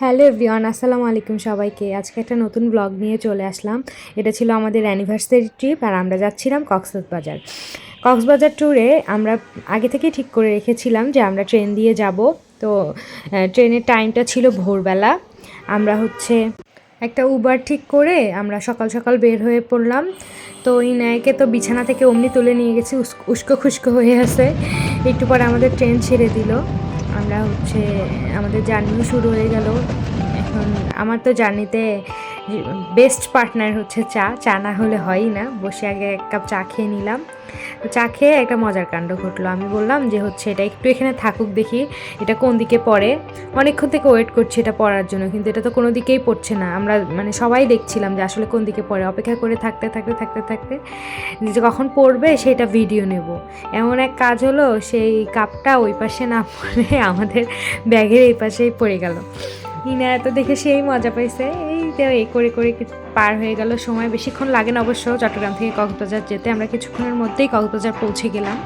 Hello everyone, আসসালামু আলাইকুম সবাইকে। আজকে একটা নতুন ব্লগ নিয়ে চলে আসলাম। এটা ছিল আমাদের অ্যানিভার্সারি ট্রিপ আর আমরা যাচ্ছিলাম কক্সবাজার। কক্সবাজার ট্যুরে আমরা আগে থেকেই ঠিক করে রেখেছিলাম যে আমরা ট্রেন দিয়ে যাব। তো ট্রেনের টাইমটা ছিল ভোরবেলা। আমরা হচ্ছে একটা উবার ঠিক করে আমরা সকাল সকাল বের হয়ে পড়লাম। তো ইনায়কে তো বিছানা থেকে অমনি তুলে নিয়ে গেছি উস- উস্কো খুস্কো হয়ে আছে। একটু পরে আমাদের ট্রেন ছেড়ে দিল। আমরা হচ্ছে আমাদের জার্নিও শুরু হয়ে গেল। এখন আমার তো জার্নিতে বেস্ট পার্টনার হচ্ছে চা। চা না হলে হয়ই না। বসে আগে এক কাপ চা খেয়ে নিলাম। চা খেয়ে একটা মজার কাণ্ড ঘটলো। আমি বললাম যে, হচ্ছে এটা একটু এখানে থাকুক দেখি এটা কোন দিকে পড়ে। অনেকক্ষণ থেকে ওয়েট করছি এটা পড়ার জন্য, কিন্তু এটা তো কোনো দিকেই পড়ছে না। আমরা মানে সবাই দেখছিলাম যে, আসলে কোন দিকে পড়ে। অপেক্ষা করে থাকতে থাকতে থাকতে থাকতে যে, কখন পড়বে সেটা ভিডিও নেব। এমন এক কাজ হলো, সেই কাপটা ওই পাশে না পড়ে আমাদের ব্যাগের এই পাশেই পড়ে গেল। ইনা এত দেখে সেই মজা পাইছে। এই তো এই করে করে পার হয়ে গেল। সময় বেশিক্ষণ লাগে না অবশ্য চট্টগ্রাম থেকে কক্সবাজার যেতে। আমরা কিছুক্ষণের মধ্যেই কক্সবাজার পৌঁছে গেলাম।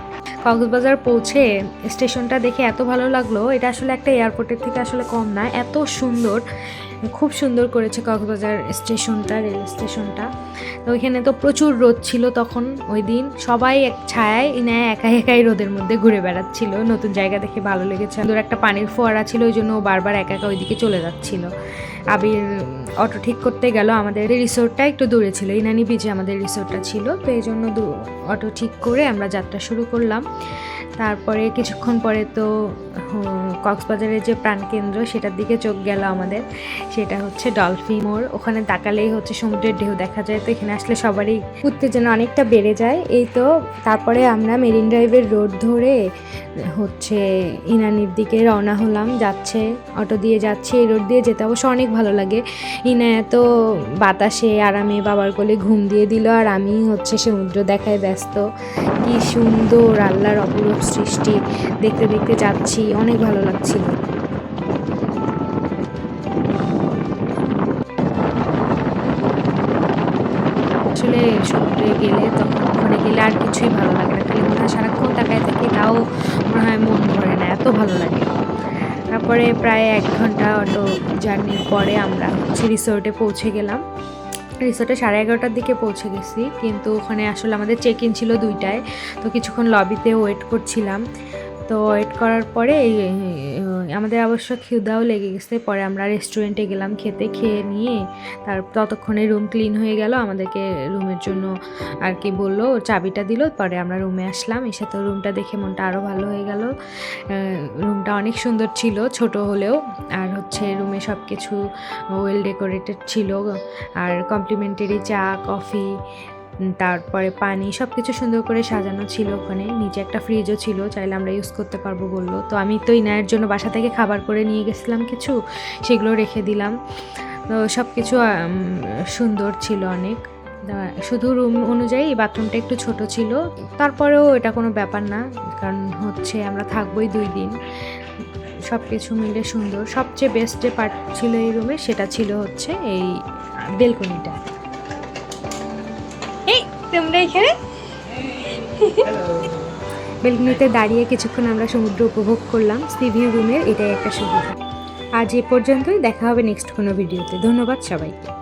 কক্সবাজার পৌঁছে স্টেশনটা দেখে এত ভালো লাগল। এটা আসলে একটা এয়ারপোর্টের থেকে আসলে কম না, এত সুন্দর। খুব সুন্দর করেছে কক্সবাজার স্টেশনটা, রেল স্টেশনটা। তো ওইখানে তো প্রচুর রোদ ছিল তখন, ওই দিন। সবাই এক ছায়ায় নেয় একাই একাই রোদের মধ্যে ঘুরে বেড়াচ্ছিল। নতুন জায়গা দেখে ভালো লেগেছে। সুন্দর একটা পানির ফোয়ারা ছিল, ওই জন্য ও বারবার একা একা ওইদিকে চলে যাচ্ছিল। আবির অটো ঠিক করতে গেল আমাদের রিসোর্টটা একটু দূরে ছিল। ইনানি বিচে আমাদের রিসোর্টটা ছিল। তো এই জন্য অটো ঠিক করে আমরা যাত্রা শুরু করলাম। তারপরে কিছুক্ষণ পরে তো কক্সবাজারের যে প্রাণকেন্দ্র, সেটার দিকে চোখ গেল আমাদের। সেটা হচ্ছে ডলফিন মোড়। ওখানে তাকালেই হচ্ছে সমুদ্রের ঢেউ দেখা যায়। তো এখানে আসলে সবারই উত্তেজনা অনেকটা বেড়ে যায়। এই তো তারপরে আমরা মেরিন ড্রাইভের রোড ধরে হচ্ছে ইনানির দিকে রওনা হলাম। যাচ্ছে, অটো দিয়ে যাচ্ছে। এই রোড দিয়ে যেতে অবশ্য অনেক ভালো লাগে। ইনা এত বাতাসে আরামে বাবার কোলে ঘুম দিয়ে দিল আর আমি হচ্ছে সমুদ্র দেখায় ব্যস্ত। কি সুন্দর আল্লাহর অপরূপ সৃষ্টি। দেখতে দেখতে যাচ্ছি। অনেক ভালো লাগছিল। আসলে সমুদ্রে গেলে তখন ওখানে গেলে আর কিছুই ভালো লাগে না, খালি মনে হয় সারাক্ষণ তাকায় থাকি, তাও মনে হয় মন ভরে না, এত ভালো লাগে। তারপরে প্রায় এক ঘণ্টা অটো জার্নির পরে আমরা হচ্ছে রিসোর্টে পৌঁছে গেলাম। রিসোর্টে সাড়ে এগারোটার দিকে পৌঁছে গেছি, কিন্তু ওখানে আসলে আমাদের চেক ইন ছিল দুইটায়, তো কিছুক্ষণ লবিতে ওয়েট করছিলাম। তো ওয়েট করার পরে আমাদের অবশ্য খিদাও লেগে গেছে। পরে আমরা রেস্টুরেন্টে গেলাম খেতে, খেয়ে নিয়ে তার, ততক্ষণে রুম ক্লিন হয়ে গেল। আমাদেরকে রুমের জন্য আর কি বলল, চাবিটা দিল। পরে আমরা রুমে আসলাম। এসে তো রুমটা দেখে মনটা আরও ভালো হয়ে গেল। রুমটা অনেক সুন্দর ছিল, ছোট হলেও। আর হচ্ছে রুমে সব কিছু ওয়েল ডেকোরেটেড ছিল। আর কমপ্লিমেন্টারি চা কফি তারপরে পানি সব কিছু সুন্দর করে সাজানো ছিল ওখানে। নিচে একটা ফ্রিজও ছিল, চাইলে আমরা ইউজ করতে পারব বলল। তো আমি তো ইনায়ের জন্য বাসা থেকে খাবার করে নিয়ে গেছিলাম কিছু, সেগুলো রেখে দিলাম। তো সব কিছু সুন্দর ছিল অনেক। শুধু রুম অনুযায়ী বাথরুমটা একটু ছোট ছিল। তারপরেও এটা কোনো ব্যাপার না, কারণ হচ্ছে আমরা থাকবোই দুই দিন। সব কিছু মিলে সুন্দর। সবচেয়ে বেস্ট যে পার্ট ছিল এই রুমে সেটা ছিল হচ্ছে এই বেলকনিটা তোমরা এখানে। বেলকনিতে দাঁড়িয়ে কিছুক্ষণ আমরা সমুদ্র উপভোগ করলাম। সি ভিউ রুমের এটাই একটা সুবিধা। আজ এ পর্যন্তই, দেখা হবে নেক্সট কোনো ভিডিওতে ধন্যবাদ সবাইকে।